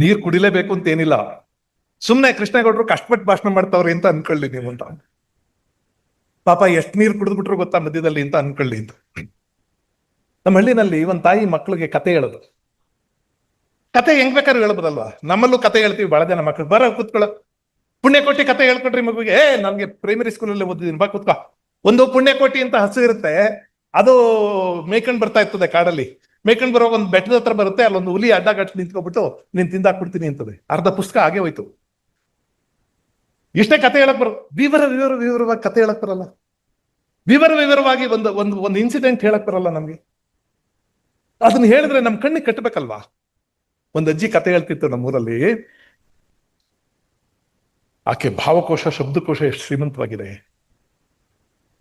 ನೀರ್ ಕುಡಿಲೇಬೇಕು ಅಂತ ಏನಿಲ್ಲ. ಸುಮ್ನೆ ಕೃಷ್ಣೇಗೌಡರು ಕಷ್ಟಪಟ್ಟು ಭಾಷಣ ಮಾಡ್ತಾವ್ರಿ ಅಂತ ಅನ್ಕೊಳ್ಳಿ ನೀವು ಅಂತ. ಪಾಪ ಎಷ್ಟ್ ನೀರ್ ಕುಡಿದ್ಬಿಟ್ರು ಗೊತ್ತಾ ಮಧ್ಯದಲ್ಲಿ ಅಂತ ಅನ್ಕೊಳ್ಳಿ ಅಂತ. ನಮ್ಮ ಹಳ್ಳಿನಲ್ಲಿ ಒಂದ್ ತಾಯಿ ಮಕ್ಳಿಗೆ ಕತೆ ಹೇಳೋದು. ಕತೆ ಹೆಂಗ್ ಬೇಕಾದ್ರೂ ಹೇಳ್ಬೋದಲ್ವಾ? ನಮ್ಮಲ್ಲೂ ಕತೆ ಹೇಳ್ತೀವಿ, ಬಹಳ ಜನ ಮಕ್ಳು. ಬರ ಕೂತ್ಕೊಳ್ಳೋ. ಪುಣ್ಯಕೋಟಿ ಕತೆ ಹೇಳ್ಕೊಟ್ರಿ ಮಗುವಿಗೆ, ಏ, ನನ್ಗೆ ಪ್ರೈಮರಿ ಸ್ಕೂಲಲ್ಲಿ ಓದಿದ್ದೀನಿ, ಬಾ ಕೂತ್ಕೋ. ಒಂದು ಪುಣ್ಯಕೋಟಿ ಅಂತ ಹಸು ಇರುತ್ತೆ, ಅದು ಮೇಕಂಡ್ ಬರ್ತಾ ಇರ್ತದೆ ಕಾಡಲ್ಲಿ. ಮೇಯ್ಕೊಂಡ್ ಬರೋ ಒಂದು ಬೆಟ್ಟದ ಹತ್ರ ಬರುತ್ತೆ, ಅಲ್ಲೊಂದು ಹುಲಿ ಅಡ್ಡಗಟ್ಟು ನಿಂತ್ಕೊಬಿಟ್ಟು ನೀನ್ ತಿಂದಾಕ್ಬಿಡ್ತೀನಿ ಅಂತದೆ. ಅರ್ಧ ಪುಸ್ತಕ ಹಾಗೆ ಹೋಯ್ತು. ಇಷ್ಟೇ ಕತೆ ಹೇಳಕ್ ಬರೋ ವಿವರ ವಿವರ ವಿವರವಾಗಿ ಕತೆ ಹೇಳಕ್ ಬರಲ್ಲ. ವಿವರ ವಿವರವಾಗಿ ಒಂದು ಒಂದು ಒಂದು ಇನ್ಸಿಡೆಂಟ್ ಹೇಳಕ್ ಬರಲ್ಲ ನಮ್ಗೆ. ಅದನ್ನ ಹೇಳಿದ್ರೆ ನಮ್ ಕಣ್ಣಿಗೆ ಕಟ್ಟಬೇಕಲ್ವಾ? ಒಂದು ಅಜ್ಜಿ ಕತೆ ಹೇಳ್ತಿತ್ತು ನಮ್ಮೂರಲ್ಲಿ. ಆಕೆ ಭಾವಕೋಶ, ಶಬ್ದಕೋಶ ಎಷ್ಟು ಶ್ರೀಮಂತವಾಗಿದೆ.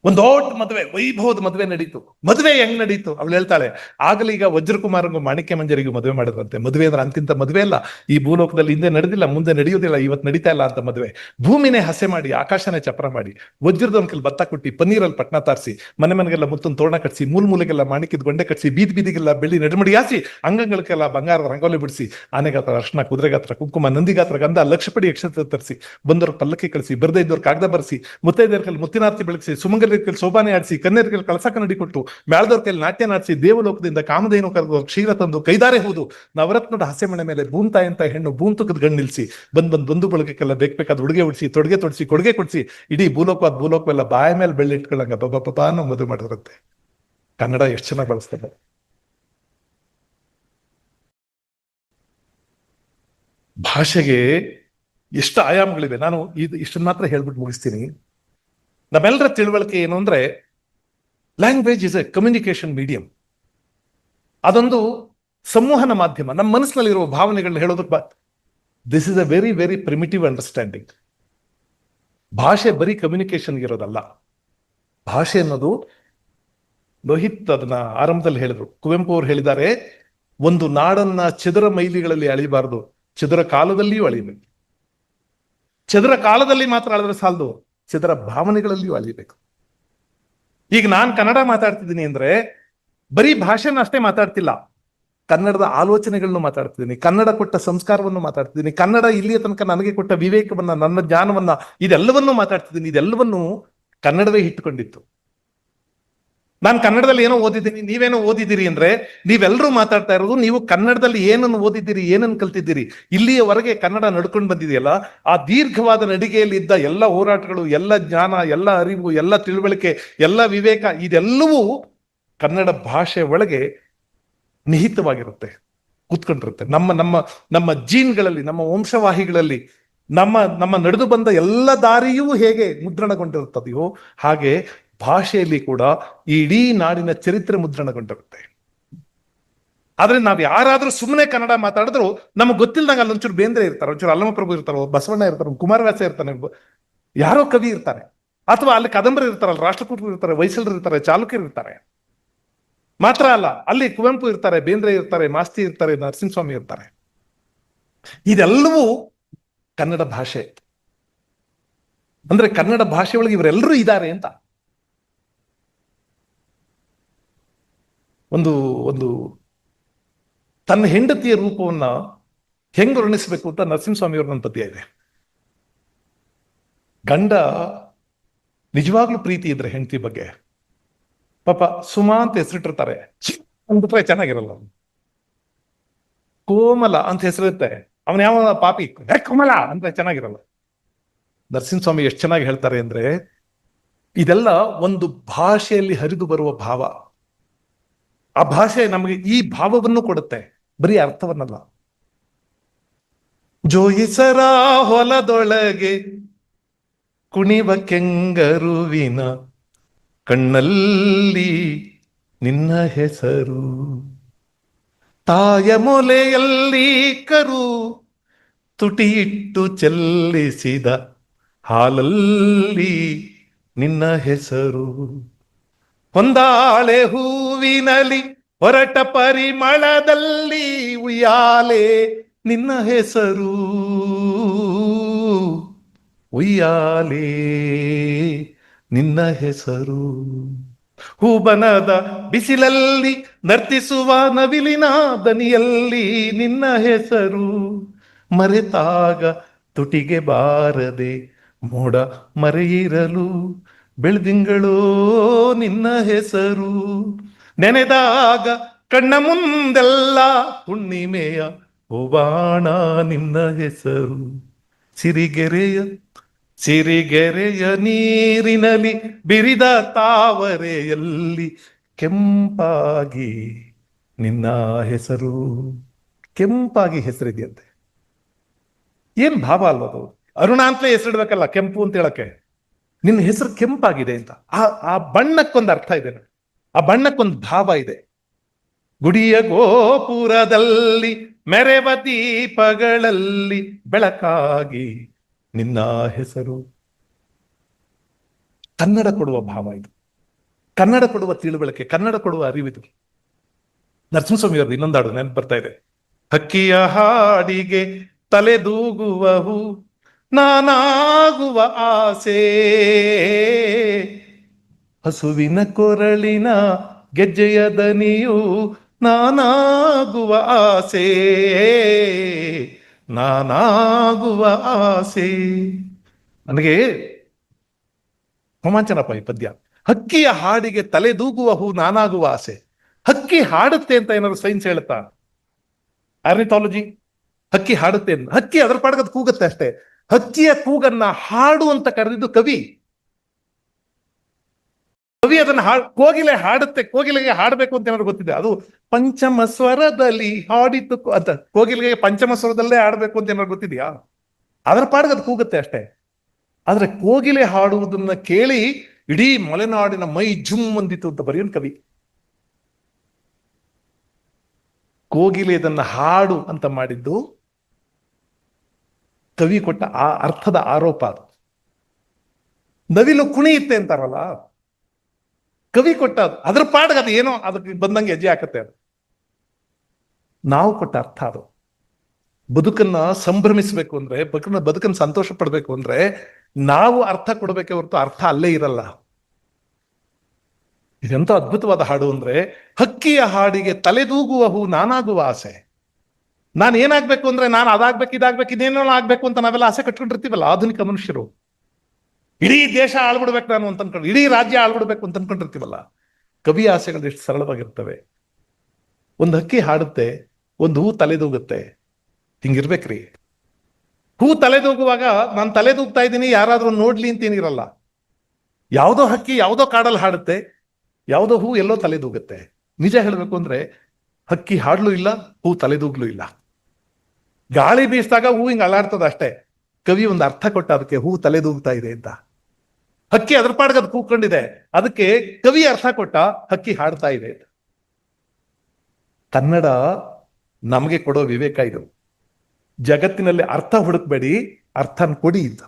ಒಂದು ದೊಡ್ಡ ಮದುವೆ, ವೈಭವದ ಮದುವೆ ನಡೀತು. ಮದುವೆ ಹೆಂಗ್ ನಡೀತು? ಅವ್ಳು ಹೇಳ್ತಾಳೆ, ಆಗಲಿ ಈಗ ವಜ್ರಕುಮಾರಂಗೂ ಮಾಣಿಕ್ಯ ಮಂಜರಿಗೂ ಮದುವೆ ಮಾಡಿದ್ರಂತೆ ಮದುವೆ ಅಂದ್ರೆ ಅಂತಿಂತ ಮದುವೆ ಇಲ್ಲ ಈ ಭೂಲೋಕದಲ್ಲಿ ಹಿಂದೆ ನಡೆದಿಲ್ಲ, ಮುಂದೆ ನಡೆಯೋದಿಲ್ಲ ಇವತ್ತು ನಡೀತಾ ಇಲ್ಲ ಅಂತ ಮದುವೆ. ಭೂಮಿನೇ ಹಸೆ ಮಾಡಿ, ಆಕಾಶನೇ ಚಪ್ರ ಮಾಡಿ ವಜ್ರದ ಒಂದ್ಕಲ್ ಭತ್ತ ಕುಟ್ಟಿ, ಪನ್ನೀರಲ್ಲಿ ಪಟ್ನ ತಾರಿಸಿ, ಮನೆ ಮನೆಗೆಲ್ಲ ಮುತ್ತೊಂದು ತೋರಣ ಕಟ್ಸಿ ಮೂಲ ಮೂಲೆಗೆಲ್ಲ ಮಾಣಿಕ್ಯದ ಗೊಂಡೆ ಕಟ್ಸಿ, ಬೀದಿ ಬೀದಿಗೆಲ್ಲ ಬೆಳ್ಳಿ ನಡೆಮಡಿ ಹಾಸಿ, ಅಂಗಗಳಿಗೆಲ್ಲ ಬಂಗಾರದ ರಂಗೋಲಿ ಬಿಡಿಸಿ, ಆನೆಗಾತ್ರ ಅರ್ಶನ, ಕುದುರೆಗಾತ್ರ, ಕುಂಕುಮ, ನಂದಿಗಾತ್ರ ಗಂಧ, ಲಕ್ಷಪಡಿ ಯಕ್ಷತ್ರ ತರಿಸಿ, ಬಂದವರು ಪಲ್ಲಕ್ಕಿ ಕಳಿಸಿ, ಬರದೇ ಇದ್ದವ್ರು ಕಾಗದ ಬರೆಸಿ ಮುತ್ತೈದರ್ಕಲ್ಲಿ ಮುತ್ತಿನಾರ್ತಿ ಬೆಳಗಿಸಿ, ಸುಮಂಗಲ ಕೈಲಿ ಶೋಭಾನೆ ಆಡಿಸಿ ಕನ್ಯರ ಕೈಲಿ ಕಳಸ ಕನ್ನಡಿ ಕೊಟ್ಟು, ಮ್ಯಾಳದವ್ರ ಕೈಲಿ ನಾಟ್ಯ ನಾಡಿಸಿ, ದೇವಲೋಕದಿಂದ ಕಾಮಧೇನು ಕರೆದು ಕ್ಷೀರ ತಂದು ಕೈದಾರೆ ಹೋದು. ನವರತ್ನದ ಹಾಸ್ಯ ಮನೆ ಮೇಲೆ ಭೂಂತಾಯಿ ಅಂತ ಹೆಣ್ಣು ಭೂಂತಕದ ಗಣ್ಣು ನಿಲ್ಸಿ, ಬಂದ್ ಬಂದ್ ಬಂಧು ಬಳಗಕ್ಕೆಲ್ಲ ಬೇಕು ಬೇಕಾದ ಉಡುಗೆ ಉಡಿಸಿ, ತೊಡಗೆ ತೊಡಿಸಿ, ಕೊಡುಗೆ ಕೊಡಿಸಿ, ಇಡೀ ಭೂಲೋಕವಾದ ಭೂಲೋಕವೆಲ್ಲ ಬಾಯ ಮೇಲೆ ಬೆಳ್ಳಿ ಇಟ್ಕೊಳ್ಳಂಗ ಬಬ್ಬ ಬಬ್ಬ ಅನ್ನೋ ಮದುವೆ ಮಾಡಿರುತ್ತೆ ಕನ್ನಡ ಎಷ್ಟು ಚೆನ್ನಾಗಿ ಬಳಸ್ತಾರೆ. ಭಾಷೆಗೆ ಎಷ್ಟು ಆಯಾಮಗಳಿವೆ. ನಾನು ಇದು ಇಷ್ಟನ್ನ ಮಾತ್ರ ಹೇಳ್ಬಿಟ್ಟು ಮುಗಿಸ್ತೀನಿ. ನಮ್ಮೆಲ್ಲರ ತಿಳುವಳಿಕೆ ಏನು ಅಂದ್ರೆ language is a communication medium ಅದೊಂದು ಸಂವಹನ ಮಾಧ್ಯಮ. ನಮ್ಮ ಮನಸ್ಸಿನಲ್ಲಿರುವ ಭಾವನೆಗಳನ್ನ ಹೇಳೋದಕ್ಕೆ this is a very very primitive understanding ಭಾಷೆ ಬರೀ ಕಮ್ಯುನಿಕೇಶನ್ ಇರೋದಲ್ಲ. ಭಾಷೆ ಅನ್ನೋದು ಲೋಹಿತ್ ಅದನ್ನ ಆರಂಭದಲ್ಲಿ ಹೇಳಿದ್ರು. ಕುವೆಂಪು ಅವರು ಹೇಳಿದ್ದಾರೆ, ಒಂದು ನಾಡನ್ನ ಚದರ ಮೈಲಿಗಳಲ್ಲಿ ಅಳಿಬಾರದು. ಚದರ ಕಾಲದಲ್ಲಿಯೂ ಅಳಿಬೇಕು. ಚದರ ಕಾಲದಲ್ಲಿ ಮಾತ್ರ ಅಳಿದ್ರೆ ಸಾಲದು. ಚದುರ ಭಾವನೆಗಳಲ್ಲಿಯೂ ಅಳಿಬೇಕು ಈಗ ನಾನು ಕನ್ನಡ ಮಾತಾಡ್ತಿದ್ದೀನಿ ಅಂದ್ರೆ ಬರೀ ಭಾಷೆನ ಅಷ್ಟೇ ಮಾತಾಡ್ತಿಲ್ಲ. ಕನ್ನಡದ ಆಲೋಚನೆಗಳನ್ನು ಮಾತಾಡ್ತಿದ್ದೀನಿ. ಕನ್ನಡ ಕೊಟ್ಟ ಸಂಸ್ಕಾರವನ್ನು ಮಾತಾಡ್ತಿದ್ದೀನಿ. ಕನ್ನಡ ಇಲ್ಲಿಯ ತನಕ ನನಗೆ ಕೊಟ್ಟ ವಿವೇಕವನ್ನ, ನನ್ನ ಜ್ಞಾನವನ್ನ, ಇದೆಲ್ಲವನ್ನೂ ಮಾತಾಡ್ತಿದ್ದೀನಿ. ಇದೆಲ್ಲವನ್ನೂ ಕನ್ನಡವೇ ಇಟ್ಟುಕೊಂಡಿತ್ತು. ನಾನು ಕನ್ನಡದಲ್ಲಿ ಏನೋ ಓದಿದ್ದೀನಿ, ನೀವೇನೋ ಓದಿದ್ದೀರಿ ಅಂದ್ರೆ ನೀವೆಲ್ಲರೂ ಮಾತಾಡ್ತಾ ಇರೋದು, ನೀವು ಕನ್ನಡದಲ್ಲಿ ಏನನ್ನು ಓದಿದ್ದೀರಿ, ಏನನ್ನು ಕಲ್ತಿದ್ದೀರಿ, ಇಲ್ಲಿಯವರೆಗೆ ಕನ್ನಡ ನಡ್ಕೊಂಡು ಬಂದಿದೆಯಲ್ಲ, ಆ ದೀರ್ಘವಾದ ನಡಿಗೆಯಲ್ಲಿ ಇದ್ದ ಎಲ್ಲ ಹೋರಾಟಗಳು, ಎಲ್ಲ ಜ್ಞಾನ, ಎಲ್ಲ ಅರಿವು, ಎಲ್ಲ ತಿಳುವಳಿಕೆ, ಎಲ್ಲ ವಿವೇಕ, ಇದೆಲ್ಲವೂ ಕನ್ನಡ ಭಾಷೆ ಒಳಗೆ ನಿಹಿತವಾಗಿರುತ್ತೆ, ಕೂತ್ಕೊಂಡಿರುತ್ತೆ. ನಮ್ಮ ನಮ್ಮ ನಮ್ಮ ಜೀನ್ಗಳಲ್ಲಿ, ನಮ್ಮ ವಂಶವಾಹಿಗಳಲ್ಲಿ, ನಮ್ಮ ನಮ್ಮ ನಡೆದು ಬಂದ ಎಲ್ಲ ದಾರಿಯೂ ಹೇಗೆ ಮುದ್ರಣಗೊಂಡಿರುತ್ತದೆಯೋ ಹಾಗೆ ಭಾಷೆಯಲ್ಲಿ ಕೂಡ ಇಡೀ ನಾಡಿನ ಚರಿತ್ರೆ ಮುದ್ರಣಗೊಂಡಿರುತ್ತೆ. ಆದ್ರೆ ನಾವ್ ಯಾರಾದ್ರೂ ಸುಮ್ಮನೆ ಕನ್ನಡ ಮಾತಾಡಿದ್ರು ನಮಗೆ ಗೊತ್ತಿಲ್ದಂಗ ಅಲ್ಲಿ ಒಂಚೂರು ಬೇಂದ್ರೆ ಇರ್ತಾರೆ, ಒಂಚೂರು ಅಲ್ಲಮಪ್ರಭು ಇರ್ತಾರೋ, ಬಸವಣ್ಣ ಇರ್ತಾರೆ ಕುಮಾರವ್ಯಾಸ ಇರ್ತಾನೆ ಯಾರೋ ಕವಿ ಇರ್ತಾರೆ. ಅಥವಾ ಅಲ್ಲಿ ಕದಂಬರು ಇರ್ತಾರಲ್ಲ, ರಾಷ್ಟ್ರಕೂಟರು ಇರ್ತಾರೆ ವೈಸಲ್ರು ಇರ್ತಾರೆ, ಚಾಲುಕ್ಯರು ಇರ್ತಾರೆ. ಮಾತ್ರ ಅಲ್ಲ, ಅಲ್ಲಿ ಕುವೆಂಪು ಇರ್ತಾರೆ, ಬೇಂದ್ರೆ ಇರ್ತಾರೆ, ಮಾಸ್ತಿ ಇರ್ತಾರೆ, ನರಸಿಂಹಸ್ವಾಮಿ ಇರ್ತಾರೆ. ಇದೆಲ್ಲವೂ ಕನ್ನಡ ಭಾಷೆ. ಅಂದ್ರೆ ಕನ್ನಡ ಭಾಷೆ ಒಳಗೆ ಇವರೆಲ್ಲರೂ ಇದ್ದಾರೆ ಅಂತ. ಒಂದು ಒಂದು ತನ್ನ ಹೆಂಡತಿಯ ರೂಪವನ್ನ ಹೆಂಗ್ ವರ್ಣಿಸಬೇಕು ಅಂತ ನರಸಿಂಹಸ್ವಾಮಿ ಸ್ವಾಮಿ ನನ್ನ ಪದ್ಯ ಇದೆ ಗಂಡ ನಿಜವಾಗ್ಲೂ ಪ್ರೀತಿ ಇದ್ರೆ ಹೆಂಡತಿ ಬಗ್ಗೆ. ಪಾಪ ಸುಮಾ ಅಂತ ಹೆಸರಿಟ್ಟಿರ್ತಾರೆ. ಅಂದ್ಬಿಟ್ರೆ ಚೆನ್ನಾಗಿರಲ್ಲ ಕೋಮಲ ಅಂತ ಹೆಸರಿರುತ್ತೆ. ಅವನ ಯಾವ ಪಾಪಿ? "ಏ, ಕೋಮಲ ಅಂತ ಚೆನ್ನಾಗಿರಲ್ಲ. ನರಸಿಂಹಸ್ವಾಮಿ ಎಷ್ಟು ಚೆನ್ನಾಗಿ ಹೇಳ್ತಾರೆ ಅಂದ್ರೆ ಇದೆಲ್ಲ ಒಂದು ಭಾಷೆಯಲ್ಲಿ ಹರಿದು ಬರುವ ಭಾವ. ಆ ಭಾಷೆ ನಮಗೆ ಈ ಭಾವವನ್ನು ಕೊಡುತ್ತೆ. ಬರೀ ಅರ್ಥವನ್ನಲ್ಲ. ಜೋಯಿಸರ ಹೊಲದೊಳಗೆ ಕುಣಿವ ಕೆಂಗರುವಿನ ಕಣ್ಣಲ್ಲಿ ನಿನ್ನ ಹೆಸರು. ತಾಯ ಮೊಲೆಯಲ್ಲಿ ಕರು ತುಟಿಯಿಟ್ಟು ಚೆಲ್ಲಿಸಿದ ಹಾಲಲ್ಲಿ ನಿನ್ನ ಹೆಸರು. ಹೊಂದಾಳೆ ಹೂವಿನಲಿ, ಹೊರಟ ಪರಿಮಳದಲ್ಲಿ ಉಯ್ಯಾಲೆ ನಿನ್ನ ಹೆಸರು. ಉಯ್ಯಾಲೆ ನಿನ್ನ ಹೆಸರು. ಹೂಬನದ ಬಿಸಿಲಲ್ಲಿ ನರ್ತಿಸುವ ನವಿಲಿನ ದನಿಯಲ್ಲಿ ನಿನ್ನ ಹೆಸರು. ಮರೆತಾಗ ತುಟಿಗೆ ಬಾರದೆ ಮೋಡ ಮರೆಯಿರಲು ಬೆಳ್ದಿಂಗಳು ನಿನ್ನ ಹೆಸರು. ನೆನೆದಾಗ ಕಣ್ಣ ಮುಂದೆಲ್ಲ ಹುಣ್ಣಿಮೆಯ ಹೂವಾಣ ನಿನ್ನ ಹೆಸರು. ಸಿರಿಗೆರೆಯ ಸಿರಿಗೆರೆಯ ನೀರಿನಲ್ಲಿ ಬಿರಿದ ತಾವರೆಯಲ್ಲಿ ಕೆಂಪಾಗಿ ನಿನ್ನ ಹೆಸರು. ಕೆಂಪಾಗಿ ಹೆಸರಿದೆಯಂತೆ. ಏನ್ ಭಾವ ಅಲ್ವಾ ಅದು ಅರುಣ ಅಂತಲೇ ಹೆಸರಿಡ್ಬೇಕಲ್ಲ ಕೆಂಪು ಅಂತ ಹೇಳಕ್ಕೆ. ನಿನ್ನ ಹೆಸರು ಕೆಂಪಾಗಿದೆ ಅಂತ. ಆ ಆ ಬಣ್ಣಕ್ಕೊಂದು ಅರ್ಥ ಇದೆ ನೋಡಿ. ಆ ಬಣ್ಣಕ್ಕೊಂದು ಭಾವ ಇದೆ. ಗುಡಿಯ ಗೋಪುರದಲ್ಲಿ ಮೆರೆವ ದೀಪಗಳಲ್ಲಿ ಬೆಳಕಾಗಿ ನಿನ್ನ ಹೆಸರು. ಕನ್ನಡ ಕೊಡುವ ಭಾವ ಇದು. ಕನ್ನಡ ಕೊಡುವ ತಿಳುವಳಿಕೆ, ಕನ್ನಡ ಕೊಡುವ ಅರಿವಿದು ನರಸಿಂಹಸ್ವಾಮಿ ಇನ್ನೊಂದಾಡು ನೆನಪು ಬರ್ತಾ ಇದೆ. ಹಕ್ಕಿಯ ಹಾಡಿಗೆ ತಲೆದೂಗುವವು ನಾನಾಗುವ ಆಸೆ. ಹಸುವಿನ ಕೊರಳಿನ ಗೆಜ್ಜೆಯ ದನಿಯು ನಾನಾಗುವ ಆಸೆ. ನಾನಾಗುವ ಆಸೆ. ನನಗೆ ರೋಮಾಂಚನಪ್ಪ ಈ ಪದ್ಯ. ಹಕ್ಕಿಯ ಹಾಡಿಗೆ ತಲೆದೂಗುವ ಹೂ ನಾನಾಗುವ ಆಸೆ. ಹಕ್ಕಿ ಹಾಡುತ್ತೆ ಅಂತ ಏನಾದ್ರು ಸೈನ್ಸ್ ಹೇಳುತ್ತಾ? ಆರ್ನಿಥಾಲಜಿ. ಹಕ್ಕಿ ಹಾಡುತ್ತೆ. ಹಕ್ಕಿ ಅದ್ರ ಪಾಡಗದ್ ಕೂಗುತ್ತೆ ಅಷ್ಟೇ. ಹಕ್ಕಿಯ ಕೂಗನ್ನ ಹಾಡು ಅಂತ ಕರೆದಿದ್ದು ಕವಿ. ಕವಿ ಅದನ್ನ ಹಾಡ್, ಕೋಗಿಲೆ ಹಾಡುತ್ತೆ, ಕೋಗಿಲೆಗೆ ಹಾಡಬೇಕು ಅಂತ ಏನಾದ್ರು ಗೊತ್ತಿದೆ? ಅದು ಪಂಚಮ ಸ್ವರದಲ್ಲಿ ಹಾಡಿತು ಅಂತ ಕೋಗಿಲೆಗೆ ಪಂಚಮ ಸ್ವರದಲ್ಲೇ ಹಾಡಬೇಕು ಅಂತ ಏನಾದ್ರು ಗೊತ್ತಿದೆಯಾ? ಅದರ ಪಾಡಗದ್ ಕೂಗುತ್ತೆ ಅಷ್ಟೇ. ಆದ್ರೆ ಕೋಗಿಲೆ ಹಾಡುವುದನ್ನ ಕೇಳಿ ಇಡೀ ಮಲೆನಾಡಿನ ಮೈ ಜುಮ್ ಅಂದಿತು ಅಂತ ಬರೆಯೋನ್ ಕವಿ. ಕೋಗಿಲೆ ಇದನ್ನ ಹಾಡು ಅಂತ ಮಾಡಿದ್ದು ಕವಿ ಕೊಟ್ಟ ಆ ಅರ್ಥದ ಆರೋಪ ಅದು. ನವಿಲು ಕುಣಿಯುತ್ತೆ ಅಂತಾರಲ್ಲ ಕವಿ ಕೊಟ್ಟ ಅದು. ಅದ್ರ ಪಾಡ್ಗೆ ಅದು ಏನೋ ಅದಕ್ಕೆ ಬಂದಂಗೆ ಹೆಜ್ಜೆ ಹಾಕತ್ತೆ ಅದು. ನಾವು ಕೊಟ್ಟ ಅರ್ಥ ಅದು. ಬದುಕನ್ನ ಸಂಭ್ರಮಿಸಬೇಕು ಅಂದ್ರೆ, ಬದುಕನ್ನ ಬದುಕನ್ನ ಸಂತೋಷ ಪಡ್ಬೇಕು ಅಂದ್ರೆ, ನಾವು ಅರ್ಥ ಕೊಡಬೇಕೆ ಹೊರತು ಅರ್ಥ ಅಲ್ಲೇ ಇರಲ್ಲ. ಇದೆಂತ ಅದ್ಭುತವಾದ ಹಾಡು ಅಂದ್ರೆ, ಹಕ್ಕಿಯ ಹಾಡಿಗೆ ತಲೆದೂಗುವ ಹೂ ನಾನಾಗುವ ಆಸೆ. ನಾನು ಏನಾಗ್ಬೇಕು ಅಂದ್ರೆ ನಾನು ಅದಾಗ್ಬೇಕು, ಇದಾಗ್ಬೇಕು ಇದೇನೋ ಆಗ್ಬೇಕು ಅಂತ ನಾವೆಲ್ಲ ಆಸೆ ಕಟ್ಕೊಂಡಿರ್ತೀವಲ್ಲ, ಆಧುನಿಕ ಮನುಷ್ಯರು. ಇಡೀ ದೇಶ ಆಳ್ಬಿಡ್ಬೇಕು ನಾನು ಅಂತ ಅನ್ಕೊಂಡು, ಇಡೀ ರಾಜ್ಯ ಆಳ್ಬಿಡ್ಬೇಕು ಅಂತ ಅನ್ಕೊಂಡಿರ್ತೀವಲ್ಲ, ಕವಿ ಆಸೆಗಳು ಎಷ್ಟು ಸರಳವಾಗಿರ್ತವೆ. ಒಂದು ಹಕ್ಕಿ ಹಾಡುತ್ತೆ, ಒಂದು ಹೂ ತಲೆದೂಗುತ್ತೆ. ಹಿಂಗಿರ್ಬೇಕ್ರಿ. ಹೂ ತಲೆದೂಗುವಾಗ ನಾನು ತಲೆದೂಗ್ತಾ ಇದ್ದೀನಿ, ಯಾರಾದ್ರೂ ನೋಡ್ಲಿ ಅಂತ ಏನಿರಲ್ಲ. ಯಾವುದೋ ಹಕ್ಕಿ ಯಾವುದೋ ಕಾಡಲ್ಲಿ ಹಾಡುತ್ತೆ, ಯಾವುದೋ ಹೂ ಎಲ್ಲೋ ತಲೆದೂಗುತ್ತೆ. ನಿಜ ಹೇಳಬೇಕು ಅಂದ್ರೆ, ಹಕ್ಕಿ ಹಾಡ್ಲು ಇಲ್ಲ, ಹೂ ತಲೆದೂಗ್ಲೂ ಇಲ್ಲ. ಗಾಳಿ ಬೀಸಿದಾಗ ಹೂ ಹಿಂಗ್ ಅಲಾಡ್ತದ ಅಷ್ಟೇ. ಕವಿ ಒಂದು ಅರ್ಥ ಕೊಟ್ಟ ಅದಕ್ಕೆ ಹೂ ತಲೆದೂಗ್ತಾ ಇದೆ ಅಂತ. ಹಕ್ಕಿ ಅದ್ರ ಪಾಡ್ಗೆ ಅದು ಕೂಕೊಂಡಿದೆ ಅದಕ್ಕೆ ಕವಿ ಅರ್ಥ ಕೊಟ್ಟ ಹಕ್ಕಿ ಹಾಡ್ತಾ ಇದೆ. ಕನ್ನಡ ನಮಗೆ ಕೊಡೋ ವಿವೇಕ ಇದು. ಜಗತ್ತಿನಲ್ಲಿ ಅರ್ಥ ಹುಡುಕ್ಬೇಡಿ, ಅರ್ಥನ್ ಕೊಡಿ ಅಂತ.